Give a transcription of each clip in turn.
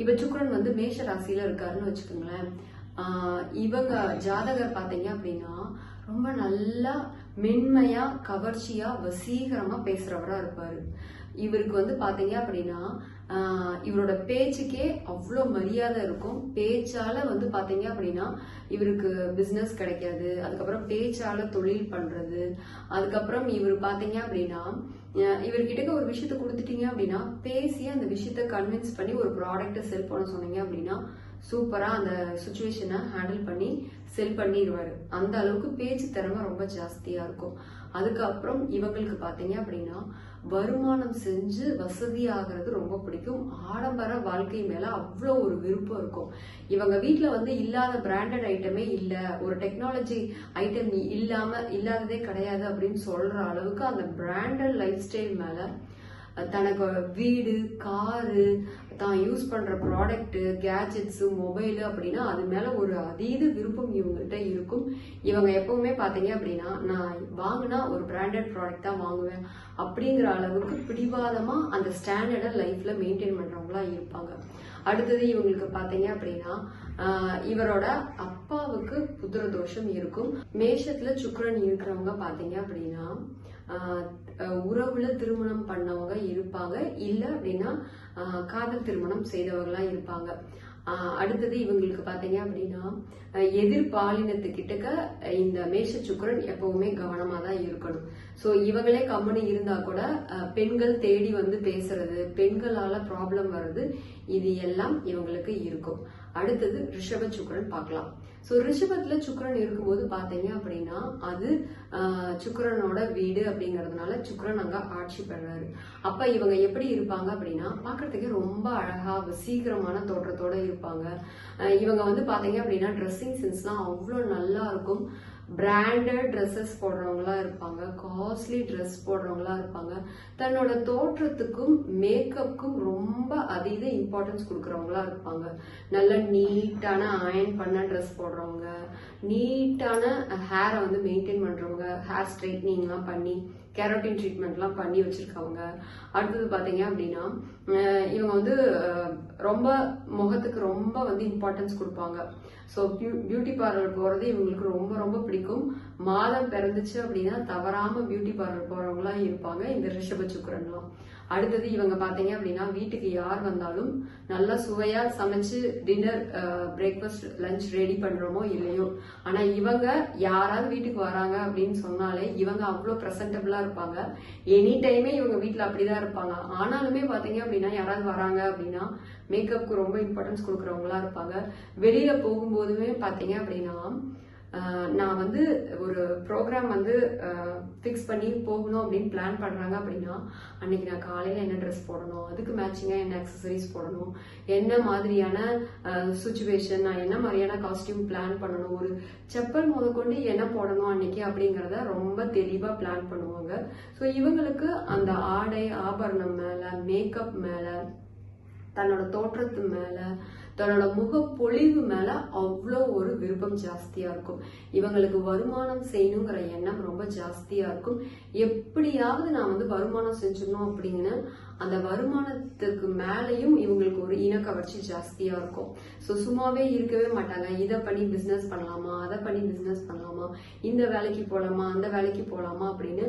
இப்ப சுக்ரன் வந்து மேஷ ராசியில இருக்காருன்னு வச்சுக்கோங்களேன். இவங்க ஜாதகர் பாத்தீங்க அப்படின்னா ரொம்ப நல்லா மென்மையா கவர்ச்சியா வசீகரமா பேசுறவரா இருப்பாரு. இவருக்கு வந்து பாத்தீங்க அப்படின்னா இவரோட பேச்சுக்கே அவ்வளோ மரியாதை இருக்கும். பேச்சால வந்து பாத்தீங்க அப்படின்னா இவருக்கு பிசினஸ் கிடைக்காது. அதுக்கப்புறம் பேச்சால தொழில் பண்றது. அதுக்கப்புறம் இவர் பாத்தீங்க அப்படின்னா இவர்கிட்ட ஒரு விஷயத்த கொடுத்துட்டீங்க அப்படின்னா பேசி அந்த விஷயத்த கன்வின்ஸ் பண்ணி ஒரு ப்ராடக்ட்டை செல் பண்ண சொன்னீங்க அப்படின்னா சூப்பரா அந்த சுச்சுவேஷனை ஹேண்டில் பண்ணி செல் பண்ணிடுவாரு அந்த அளவுக்கு பேச்சு திறமை ரொம்ப ஜாஸ்தியா இருக்கும். அதுக்கப்புறம் இவங்களுக்கு பாத்தீங்க அப்படின்னா வருமானம் செஞ்சு வசதி ஆகிறது ரொம்ப பிடிக்கும். ஆடம்பர வாழ்க்கை மேல அவ்வளோ ஒரு விருப்பம் இருக்கும். இவங்க வீட்டில் வந்து இல்லாத பிராண்டட் ஐட்டமே இல்லை. ஒரு டெக்னாலஜி ஐட்டம் இல்லாம இல்லாததே கிடையாது அப்படின்னு சொல்ற அளவுக்கு அந்த பிராண்டட் லைஃப் ஸ்டைல் மேலே தனக்கு வீடு காரு தான் யூஸ் பண்ணுற ப்ராடக்ட்டு கேட்ஜெட்ஸு மொபைலு அப்படின்னா அது மேலே ஒரு அதீத விருப்பம் இவங்ககிட்ட இருக்கும். இவங்க எப்பவுமே பார்த்தீங்க அப்படின்னா நான் வாங்கினா ஒரு பிராண்டட் ப்ராடக்ட் தான் வாங்குவேன் அப்படிங்கிற அளவுக்கு பிடிவாதமாக அந்த ஸ்டாண்டர்டை லைஃப்பில் மெயின்டைன் பண்ணுறவங்களாம் இருப்பாங்க. அடுத்தது இவங்களுக்கு பார்த்தீங்க அப்படின்னா இவரோட அப்பாவுக்கு புத்திர தோஷம் இருக்கும். மேஷத்தில் சுக்கரன் இருக்கிறவங்க பார்த்தீங்க அப்படின்னா உறவுல திருமணம் பண்ணவங்க இருப்பாங்க. இல்ல அப்படின்னா காதல் திருமணம் செய்தவங்களா இருப்பாங்க. அடுத்தது இவங்களுக்கு பாத்தீங்க அப்படின்னா எதிர்பாலினத்துக்கிட்டக்க இந்த மேஷ சுக்கரன் எப்பவுமே கவனமா தான் இருக்கணும். சோ இவங்களே கம்முனு இருந்தா கூட பெண்கள் தேடி வந்து பேசுறது பெண்களால ப்ராப்ளம் வர்றது இது எல்லாம் இவங்களுக்கு இருக்கும். அடுத்தது ரிஷப சுக்கிரன் பார்க்கலாம் ஸோ ரிஷபத்தில் சுக்கரன் இருக்கும்போது பார்த்தீங்க அப்படின்னா அது சுக்கரனோட வீடு அப்படிங்கிறதுனால சுக்கரன் அங்கே ஆட்சி பெறாரு. அப்போ இவங்க எப்படி இருப்பாங்க அப்படின்னா பார்க்குறதுக்கே ரொம்ப அழகாக சீக்கிரமான தோற்றத்தோட இருப்பாங்க. இவங்க வந்து பார்த்தீங்க அப்படின்னா ட்ரெஸ்ஸிங் சென்ஸ்லாம் அவ்வளோ நல்லா இருக்கும். பிராண்டட் ட்ரெஸ்ஸஸ் போடுறவங்களா இருப்பாங்க காஸ்ட்லி ட்ரெஸ் போடுறவங்களா இருப்பாங்க. தன்னோட தோற்றத்துக்கும் மேக்கப்புக்கும் ரொம்ப அதிக இம்பார்ட்டன்ஸ் கொடுக்குறவங்களா இருப்பாங்க. நல்ல நீட்டான அயன் பண்ண ட்ரெஸ் போடுறவங்க நீட்டான ஹேரை வந்து மெயின்டைன் பண்ணுறவங்க ஹேர் ஸ்ட்ரைட்னிங்லாம் பண்ணி கேரோட்டின் ட்ரீட்மெண்ட்லாம் பண்ணி வச்சிருக்கவங்க. அடுத்தது பார்த்தீங்க அப்படின்னா இவங்க வந்து ரொம்ப முகத்துக்கு ரொம்ப வந்து இம்பார்ட்டன்ஸ் கொடுப்பாங்க. ஸோ பியூட்டி பார்லர் போகிறது இவங்களுக்கு ரொம்ப ரொம்ப பிடிக்கும். மாதம் பிறந்துச்சு அப்படின்னா தவறாமல் பியூட்டி பார்லர் போகிறவங்களாம் இருப்பாங்க. இந்த ரிஷப சுக்கரன்லாம். அடுத்தது இவங்க பாத்தீங்க அப்படின்னா வீட்டுக்கு யார் வந்தாலும் நல்லா சுவையா சமைச்சு டின்னர் பிரேக்ஃபாஸ்ட் லஞ்ச் ரெடி பண்றோமோ இல்லையோ. ஆனா இவங்க யாராவது வீட்டுக்கு வராங்க அப்படின்னு சொன்னாலே இவங்க அவ்வளோ ப்ரெசன்டபிளா இருப்பாங்க. எனி டைமே இவங்க வீட்ல அப்படிதான் இருப்பாங்க. ஆனாலுமே பாத்தீங்க அப்படின்னா யாராவது வராங்க அப்படின்னா மேக்கப்புக்கு ரொம்ப இம்பார்ட்டன்ஸ் கொடுக்குறவங்களா இருப்பாங்க. வெளியில போகும்போதுமே பாத்தீங்க அப்படின்னா நான் வந்து ஒரு ப்ரோக்ராம் வந்து ஃபிக்ஸ் பண்ணி போகணும் அப்படின்னு பிளான் பண்ணுறாங்க அப்படின்னா அன்னைக்கு நான் காலையில் என்ன ட்ரெஸ் போடணும் அதுக்கு மேட்சிங்காக என்ன அக்சசரிஸ் போடணும் என்ன மாதிரியான சுச்சுவேஷன் நான் என்ன மாதிரியான காஸ்டியூம் பிளான் பண்ணணும் ஒரு செப்பல் முதற்கொண்டு என்ன போடணும் அன்னைக்கு அப்படிங்கிறத ரொம்ப தெளிவாக பிளான் பண்ணுவாங்க. ஸோ இவங்களுக்கு அந்த ஆடை ஆபரணம் மேலே மேக்கப் மேலே தன்னோட தோற்றத்து மேலே தன்னோட முகப்பொழிவு மேல அவ்வளோ ஒரு விருப்பம் ஜாஸ்தியா இருக்கும். இவங்களுக்கு வருமானம் செய்யணுங்கிற எண்ணம் ரொம்ப ஜாஸ்தியா இருக்கும். எப்படியாவது நான் வந்து வருமானம் செஞ்சிடணும் அப்படின்னு அந்த வருமானத்துக்கு மேலேயும் இவங்களுக்கு ஒரு இனக்கவர்ச்சி ஜாஸ்தியா இருக்கும். ஸோ சும்மாவே இருக்கவே மாட்டாங்க. இதை பண்ணி பிஸ்னஸ் பண்ணலாமா? அதை பண்ணி பிஸ்னஸ் பண்ணலாமா? இந்த வேலைக்கு போகலாமா அந்த வேலைக்கு போகலாமா அப்படின்னு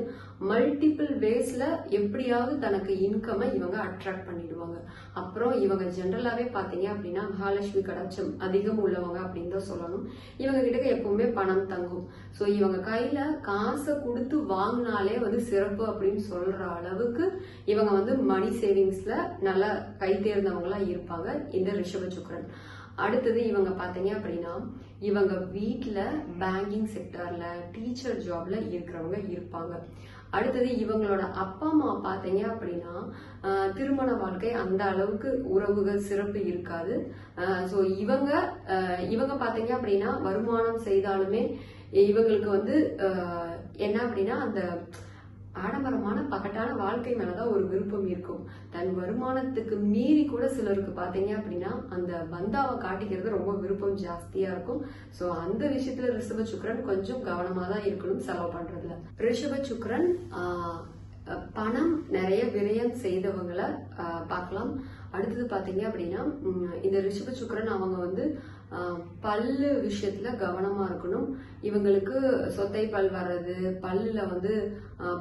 மல்டிபிள் வேஸ்ல எப்படியாவது தனக்கு இன்கமை இவங்க அட்ராக்ட் பண்ணிடுவாங்க. அப்புறம் இவங்க ஜென்ரலாகவே பார்த்தீங்க அப்படின்னா மகாலட்சுமி கடாட்சம் அதிகம் உள்ளவங்க அப்படின்னு தான் சொல்லணும். இவங்க கிட்ட எப்பவுமே பணம் தங்கும். ஸோ இவங்க கையில காசை கொடுத்து வாங்கினாலே வந்து சிறப்பு அப்படின்னு சொல்ற அளவுக்கு இவங்க வந்து மணி சேவிங்ஸ்ல நல்லா கை தேர்ந்தவங்களா இருப்பாங்க இந்த ரிஷப சுக்கரன் அடுத்தது இவங்க பாத்தீங்க அப்படின்னா இவங்க வீட்டில் பேங்கிங் செக்டர்ல டீச்சர் ஜாப்ல இருக்கிறவங்க இருப்பாங்க. அடுத்தது இவங்களோட அப்பா அம்மா பார்த்தீங்க அப்படின்னா திருமண வாழ்க்கை அந்த அளவுக்கு உறவுகள் சிறப்பு இருக்காது. ஸோ இவங்க இவங்க பார்த்தீங்க அப்படின்னா வருமானம் செய்தாலுமே இவங்களுக்கு வந்து என்ன அப்படின்னா அந்த ஆடம்பரமான பகட்டான வாழ்க்கை மேலதான் ஒரு விருப்பம் இருக்கும். தன் வருமானத்துக்கு மீறி கூட சிலருக்கு பாத்தீங்க அப்படின்னா அந்த பந்தாவை காட்டிக்கிறது ரொம்ப விருப்பம் ஜாஸ்தியா இருக்கும். சோ அந்த விஷயத்துல ரிஷப சுக்கரன் கொஞ்சம் கவனமா தான் இருக்கணும் செலவு பண்றதுல. ரிஷப சுக்கரன் பணம் நிறைய விரயம் செய்தவங்களை பார்க்கலாம். அடுத்தது பார்த்தீங்க அப்படின்னா இந்த ரிஷப சுக்கரன் அவங்க வந்து பல்லு விஷயத்துல கவனமா இருக்கணும். இவங்களுக்கு சொத்தை பல் வர்றது பல்லுல வந்து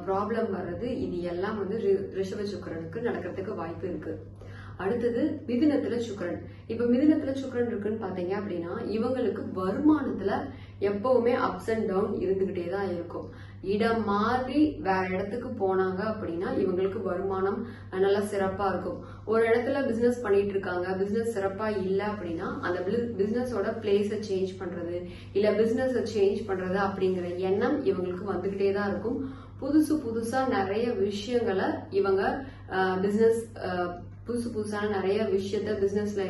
ப்ராப்ளம் வர்றது இது எல்லாம் வந்து ரி- ரிஷப சுக்கிரனுக்கு நடக்கிறதுக்கு வாய்ப்பு இருக்கு. அடுத்தது மிதுனத்துல சுக்கிரன். இப்ப மிதுனத்துல சுக்கரன் இருக்குன்னு பாத்தீங்க அப்படின்னா இவங்களுக்கு வருமானத்துல எப்பவுமே அப்ஸ் அண்ட் டவுன் இருந்துகிட்டே தான் இருக்கும். இடம் மாறி வேற இடத்துக்கு போனாங்க அப்படின்னா இவங்களுக்கு வருமானம் நல்லா சிறப்பா இருக்கும். ஒரு இடத்துல பிசினஸ் பண்ணிட்டு இருக்காங்க பிசினஸ் சிறப்பா இல்ல அப்படின்னா அந்த பிசினஸோட பிளேஸ சேஞ்ச் பண்றது இல்ல பிசினஸ் சேஞ்ச் பண்றது அப்படிங்கிற எண்ணம் இவங்களுக்கு வந்துகிட்டே தான் இருக்கும். புதுசு புதுசா நிறைய விஷயங்களை இவங்க பிசினஸ் புதுசு புதுசான நிறைய விஷயத்த பிஸ்னஸில்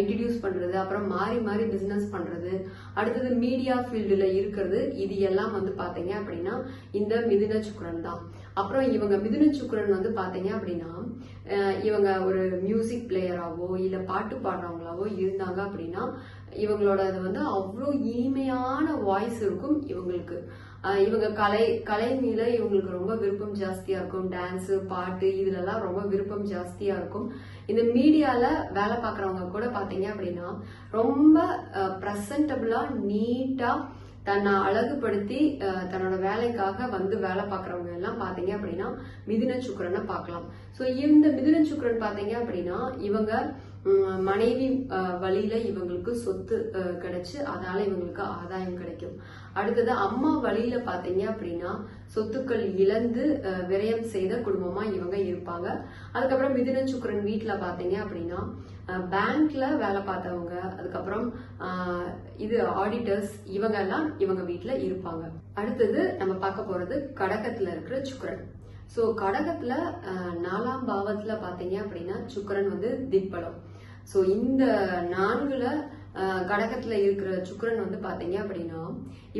இன்ட்ரடியூஸ் பண்றது அப்புறம் மாறி மாறி பிஸ்னஸ் பண்றது. அடுத்தது மீடியா ஃபீல்டுல இருக்கிறது இது எல்லாம் வந்து பாத்தீங்க அப்படின்னா இந்த மிதுன சுக்கரன் தான். அப்புறம் இவங்க மிதுன சுக்கரன் வந்து பாத்தீங்க அப்படின்னா இவங்க ஒரு மியூசிக் பிளேயராகவோ இல்ல பாட்டு பாடுறவங்களாவோ இருந்தாங்க அப்படின்னா இவங்களோட அது வந்து அவ்வளோ இனிமையான வாய்ஸ் இருக்கும் இவங்களுக்கு. இவங்க கலை கலை மீது இவங்களுக்கு ரொம்ப விருப்பம் ஜாஸ்தியா இருக்கும். டான்ஸ் பாட்டு இதுலலாம் ரொம்ப விருப்பம் ஜாஸ்தியா இருக்கும். இந்த மீடியால வேலை பார்க்குறவங்க கூட பாத்தீங்க அப்படின்னா ரொம்ப ப்ரெசன்டபிளா நீட்டா தன்னை அழகுபடுத்தி தன்னோட வேலைக்காக வந்து வேலை பார்க்குறவங்க எல்லாம் பார்த்தீங்க அப்படின்னா மிதுன சுக்கரனை பார்க்கலாம். ஸோ இந்த மிதுன சுக்கரன் பார்த்தீங்க அப்படின்னா இவங்க மனைவி வழியில இவங்களுக்கு சொத்து கிடைச்சு அதனால இவங்களுக்கு ஆதாயம் கிடைக்கும். அடுத்தது அம்மா வழியில பாத்தீங்க அப்படின்னா சொத்துக்கள் இழந்து விரயம் செய்த குடும்பமா இவங்க இருப்பாங்க. அதுக்கப்புறம் மிதுன சுக்கரன் வீட்டுல பாத்தீங்க அப்படின்னா பேங்க்ல வேலை பார்த்தவங்க அதுக்கப்புறம் இது ஆடிட்டர்ஸ் இவங்க எல்லாம் இவங்க வீட்டுல இருப்பாங்க. அடுத்தது நம்ம பார்க்க போறது கடகத்துல இருக்கிற சுக்கரன். சோ கடகத்துல நாலாம் பாவத்துல பாத்தீங்க அப்படின்னா சுக்கரன் வந்து திக்பலம். சோ இந்த நான்குல கடகத்துல இருக்கிற சுக்கரன் வந்து பாத்தீங்க அப்படின்னா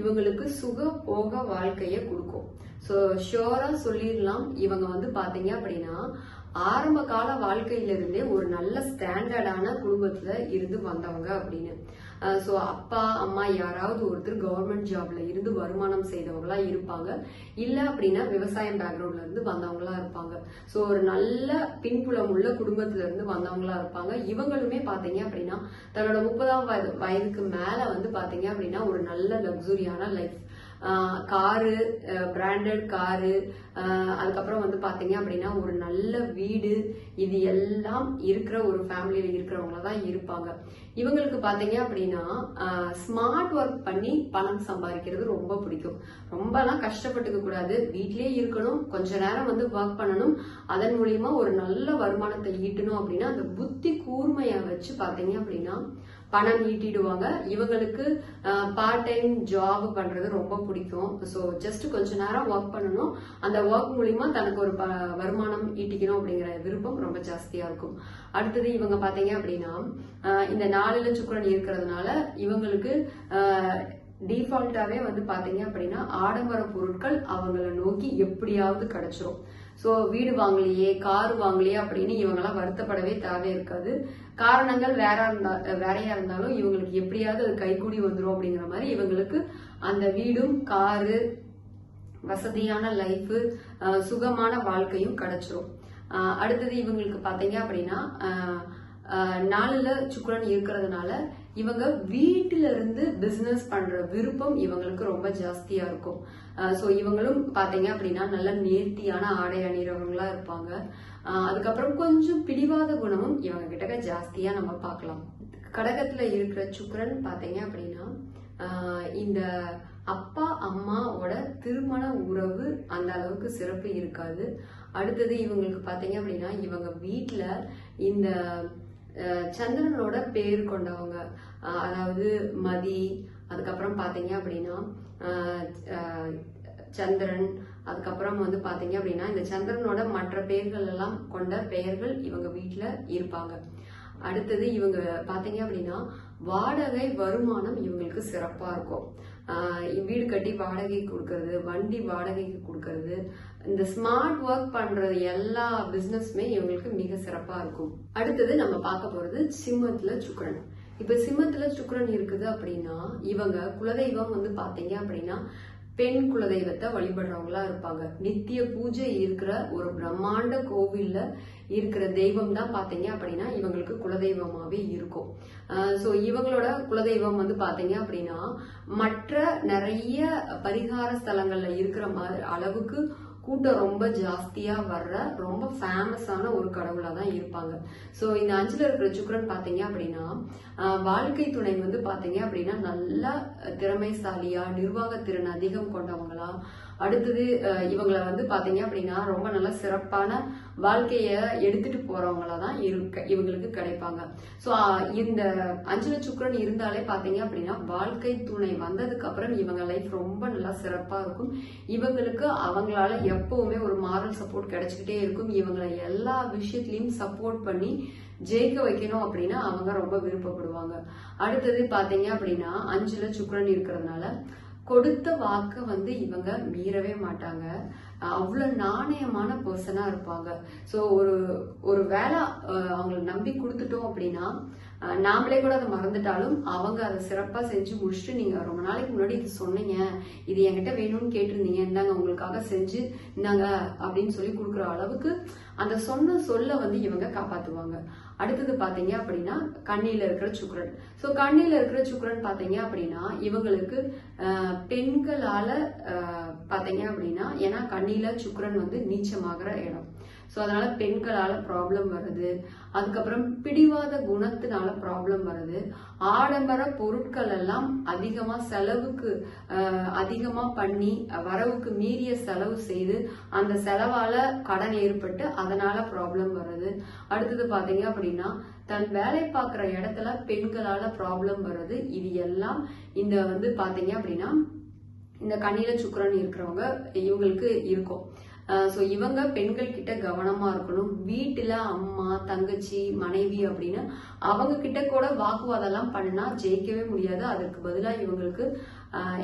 இவங்களுக்கு சுக போக வாழ்க்கையை கொடுக்கும். ஸோ ஷோராக சொல்லிடலாம். இவங்க வந்து பாத்தீங்க அப்படின்னா ஆரம்ப கால வாழ்க்கையிலிருந்தே ஒரு நல்ல ஸ்டாண்டர்டான குடும்பத்துல இருந்து வந்தவங்க அப்படின்னு. Uh, ஸோ அப்பா அம்மா யாராவது ஒருத்தர் கவர்மெண்ட் ஜாப்ல இருந்து வருமானம் செய்தவங்களா இருப்பாங்க. இல்லை அப்படின்னா விவசாயம் பேக்ரவுண்ட்ல இருந்து வந்தவங்களா இருப்பாங்க. ஸோ ஒரு நல்ல பின்புலம் உள்ள குடும்பத்துல இருந்து வந்தவங்களா இருப்பாங்க. இவங்களுமே பார்த்தீங்க அப்படின்னா தன்னோட முப்பதாம் வயது வயதுக்கு மேல வந்து பார்த்தீங்க அப்படின்னா ஒரு நல்ல லக்ஸுரியான லைஃப் காரு பிராண்டட் காரு அதுக்கப்புறம் வந்து பார்த்தீங்க அப்படின்னா ஒரு நல்ல வீடு இது எல்லாம் இருக்கிற ஒரு ஃபேமிலியில் இருக்கிறவங்கள தான் இருப்பாங்க. இவங்களுக்கு பார்த்தீங்க அப்படின்னா ஸ்மார்ட் ஒர்க் பண்ணி பணம் சம்பாதிக்கிறது ரொம்ப பிடிக்கும். ரொம்பலாம் கஷ்டப்பட்டுக்க கூடாது. வீட்லயே இருக்கணும் கொஞ்ச நேரம் வந்து ஒர்க் பண்ணணும். அதன் மூலியமா ஒரு நல்ல வருமானத்தை ஈட்டணும் அப்படின்னா அந்த புத்தி கூர்மையை வச்சு பார்த்தீங்க அப்படின்னா பணம் ஈட்டிடுவாங்க. இவங்களுக்கு பார்ட் டைம் ஜாப் பண்றது ரொம்ப பிடிக்கும். ஸோ ஜஸ்ட் கொஞ்ச நேரம் ஒர்க் பண்ணணும். அந்த ஒர்க் மூலியமா தனக்கு ஒரு ப- வருமானம் ஈட்டிக்கணும் அப்படிங்கிற விருப்பம் ரொம்ப ஜாஸ்தியா இருக்கும். அடுத்தது இவங்க பாத்தீங்க அப்படின்னா இந்த நாலுல சுக்கரன் இருக்கிறதுனால இவங்களுக்கு டிஃபால்ட்டாகவே வந்து பார்த்தீங்க அப்படின்னா ஆடம்பர பொருட்கள் அவங்கள நோக்கி எப்படியாவது கிடச்சிரும். ஸோ வீடு வாங்கலையே கார் வாங்கலையே அப்படின்னு இவங்கெல்லாம் வருத்தப்படவே தேவை இருக்காது. காரணங்கள் வேற இருந்தா வேறையா இருந்தாலும் இவங்களுக்கு எப்படியாவது அது கைகூடி வந்துடும் அப்படிங்கிற மாதிரி இவங்களுக்கு அந்த வீடும் காரு வசதியான லைஃபு சுகமான வாழ்க்கையும் கிடைச்சிரும். அடுத்தது இவங்களுக்கு பார்த்தீங்க அப்படின்னா நாளில் அஹ், இருக்கிறதுனால இவங்க வீட்டில இருந்து பிசினஸ் பண்ற விருப்பம் இவங்களுக்கு ரொம்ப ஜாஸ்தியா இருக்கும். ஸோ இவங்களும் பாத்தீங்க அப்படின்னா நல்ல நேர்த்தியான ஆடை அணிகிறவங்களா இருப்பாங்க. அதுக்கப்புறம் கொஞ்சம் பிடிவாத குணமும் இவங்க கிட்ட ஜாஸ்தியா நம்ம பார்க்கலாம் கடகத்துல இருக்கிற சுக்கரன் பாத்தீங்க அப்படின்னா இந்த அப்பா அம்மாவோட திருமண உறவு அந்த அளவுக்கு சிறப்பு இருக்காது. அடுத்தது இவங்களுக்கு பார்த்தீங்க அப்படின்னா இவங்க வீட்டில் இந்த சந்திரனோட பேர் கொண்டவங்க. அதாவது மதி அதுக்கப்புறம் பார்த்தீங்க அப்படின்னா சந்திரன் அதுக்கப்புறம் வந்து பார்த்தீங்க அப்படின்னா இந்த சந்திரனோட மற்ற பெயர்கள் எல்லாம் கொண்ட பெயர்கள் இவங்க வீட்டில் இருப்பாங்க. அடுத்தது இவங்க பார்த்தீங்க அப்படின்னா வாடகை வருமானம் இவங்களுக்கு சிறப்பாக இருக்கும். வீடு கட்டி வாடகைக்கு கொடுக்கறது வண்டி வாடகைக்கு கொடுக்கறது. இந்த ஸ்மார்ட் ஒர்க் பண்றது எல்லா பிசினஸ்மே இவங்களுக்கு மிக சிறப்பா இருக்கும். அடுத்தது நம்ம பார்க்க போறது சிம்மத்துல சுக்கரன். இப்ப சிம்மத்துல சுக்கரன் இருக்குது அப்படின்னா இவங்க குலதெய்வம் வந்து பாத்தீங்க அப்படின்னா பெண் குலதெய்வத்தை வழிபடுறவங்களா இருப்பாங்க. நித்திய பூஜை இருக்கிற ஒரு பிரம்மாண்ட கோவில்ல இருக்கிற தெய்வம் தான் பாத்தீங்க அப்படின்னா இவங்களுக்கு குலதெய்வமாவே இருக்கும். ஸோ இவங்களோட குலதெய்வம் வந்து பாத்தீங்க அப்படின்னா மற்ற நிறைய பரிகார ஸ்தலங்கள்ல இருக்கிற மாதிரி அளவுக்கு கூட்டம் ரொம்ப ஜாஸ்தியா வர்ற ரொம்ப ஃபேமஸான ஒரு கடவுளா தான் இருப்பாங்க. ஸோ இந்த அஞ்சுல இருக்கிற சுக்கரன் பார்த்தீங்க அப்படின்னா வாழ்க்கை துணை வந்து பார்த்தீங்க அப்படின்னா நல்லா திறமைசாலியா நிர்வாக திறன் அதிகம் கொண்டவங்களா அடுத்தது இவங்களை வந்து பார்த்தீங்க அப்படின்னா ரொம்ப நல்ல சிறப்பான வாழ்க்கையை எடுத்துட்டு போறவங்களா தான் இருக்க இவங்களுக்கு கிடைப்பாங்க. ஸோ இந்த அஞ்சுல சுக்கரன் இருந்தாலே பார்த்தீங்க அப்படின்னா வாழ்க்கை துணை வந்ததுக்கு அப்புறம் இவங்க லைஃப் ரொம்ப நல்லா சிறப்பாக இருக்கும். இவங்களுக்கு அவங்களால எப்பவுமே ஒரு மாரல் சப்போர்ட் கிடைச்சிக்கிட்டே இருக்கும். இவங்களை எல்லா விஷயத்துலையும் சப்போர்ட் பண்ணி ஜெயிக்க வைக்கணும் அப்படின்னா அவங்க ரொம்ப விருப்பப்படுவாங்க. அடுத்தது பார்த்தீங்க அப்படின்னா அஞ்சுல சுக்கரன் இருக்கிறதுனால கொடுத்த வாக்கு வந்து இவங்க மீறவே மாட்டாங்க. அவ்வளோ நாணயமான பர்சனாக இருப்பாங்க. ஸோ ஒரு ஒரு வேலை அவங்களை நம்பி கொடுத்துட்டோம் அப்படின்னா நாமளே கூட அதை மறந்துட்டாலும் அவங்க அதை சிறப்பாக செஞ்சு முடிச்சுட்டு நீங்கள் ரொம்ப நாளைக்கு முன்னாடி இது சொன்னீங்க. இது என்கிட்ட வேணும்னு கேட்டிருந்தீங்க. இந்தாங்க உங்களுக்காக செஞ்சு இந்தாங்க அப்படின்னு சொல்லி கொடுக்குற அளவுக்கு அந்த சொன்ன சொல்ல வந்து இவங்க காப்பாற்றுவாங்க அடுத்தது பாத்தீங்க அப்படின்னா கண்ணியில இருக்கிற சுக்கரன். ஸோ கண்ணில இருக்கிற சுக்கரன் பாத்தீங்க அப்படின்னா இவங்களுக்கு ஆஹ், பெண்களால பாத்தீங்க அப்படின்னா ஏன்னா கண்ணியில சுக்கரன் வந்து நீச்சமாகிற இடம். ஸோ அதனால பெண்களால் ப்ராப்ளம் வருது. அதுக்கப்புறம் பிடிவாத குணத்தினால ப்ராப்ளம் வருது. ஆடம்பர பொருட்கள் எல்லாம் அதிகமாக செலவுக்கு அதிகமாக பண்ணி வரவுக்கு மீறிய செலவு செய்து அந்த செலவால் கடன் ஏற்பட்டு அதனால ப்ராப்ளம் வருது. அடுத்தது பார்த்தீங்க அப்படின்னா தன் வேலை பார்க்குற இடத்துல பெண்களால் ப்ராப்ளம் வருது. இது எல்லாம் இந்த வந்து பார்த்தீங்க அப்படின்னா இந்த கண்ணில சுக்கரன் இருக்கிறவங்க இவங்களுக்கு இருக்கும். ஸோ இவங்க பெண்கள் கிட்ட கவனமா இருக்கணும். வீட்டில் அம்மா தங்கச்சி மனைவி அப்படின்னு அவங்க கிட்ட கூட வாக்குவாதம்லாம் பண்ணா ஜெயிக்கவே முடியாது. அதற்கு பதிலாக இவங்களுக்கு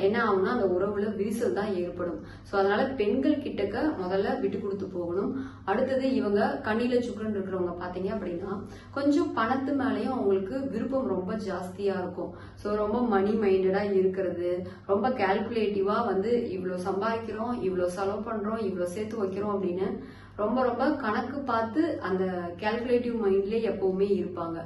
என்ன ஆகும்னா அந்த உறவுல விரிசல் தான் ஏற்படும். ஸோ அதனால பெண்கள் கிட்டக்க முதல்ல விட்டு கொடுத்து போகணும். அடுத்தது இவங்க கண்ணில சுக்கரன் இருக்கிறவங்க பார்த்தீங்க அப்படின்னா கொஞ்சம் பணத்து மேலேயும் அவங்களுக்கு விருப்பம் ரொம்ப ஜாஸ்தியா இருக்கும். ஸோ ரொம்ப மணி மைண்டடா இருக்கிறது. ரொம்ப கால்குலேட்டிவா வந்து இவ்வளோ சம்பாதிக்கிறோம் இவ்வளோ செலவு பண்றோம் இவ்வளோ சேர்த்து வைக்கிறோம் அப்படின்னு ரொம்ப ரொம்ப கணக்கு பார்த்து அந்த கால்குலேட்டிவ் மைண்ட்லேயே எப்பவுமே இருப்பாங்க.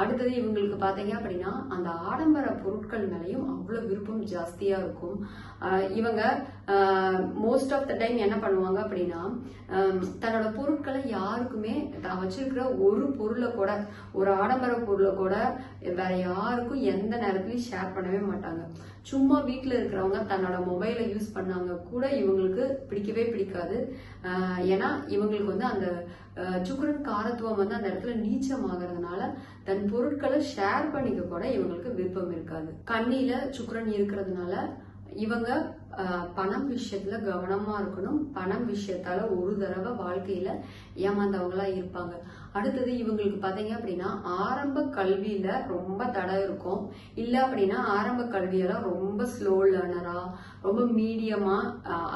அடுத்தது இவங்களுக்கு பார்த்தீங்க அப்படின்னா அந்த ஆடம்பர பொருட்கள் மேலேயும் அவ்வளோ விருப்பம் ஜாஸ்தியாக இருக்கும். இவங்க மோஸ்ட் ஆஃப் த டைம் என்ன பண்ணுவாங்க அப்படின்னா தன்னோட பொருட்களை யாருக்குமே தான் வச்சிருக்கிற ஒரு பொருளை கூட ஒரு ஆடம்பர பொருளை கூட வேற யாருக்கும் எந்த நேரத்துலையும் ஷேர் பண்ணவே மாட்டாங்க. சும்மா வீட்டில் இருக்கிறவங்க தன்னோட மொபைலை யூஸ் பண்ணாங்க கூட இவங்களுக்கு பிடிக்கவே பிடிக்காது. ஏன்னா இவங்களுக்கு வந்து அந்த சுக்கரன் காரத்துவம் வந்து அந்த இடத்துல நீச்சம் ஆகிறதுனால தன் பொருட்களை ஷேர் பண்ணிக்க கூட இவங்களுக்கு விருப்பம் இருக்காது. கண்ணியில சுக்கரன் இருக்கிறதுனால இவங்க பணம் விஷயத்துல கவனமா இருக்கணும். பணம் விஷயத்தால ஒரு தடவை வாழ்க்கையில ஏமாந்தவங்களா இருப்பாங்க. அடுத்தது இவங்களுக்கு பாத்தீங்க அப்படின்னா ஆரம்ப கல்வியில ரொம்ப தடை இருக்கும். இல்ல அப்படின்னா ஆரம்ப கல்வியெல்லாம் ரொம்ப ஸ்லோ லேர்னரா ரொம்ப மீடியமா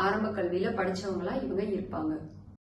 ஆரம்ப கல்வியில படிச்சவங்களா இவங்க இருப்பாங்க.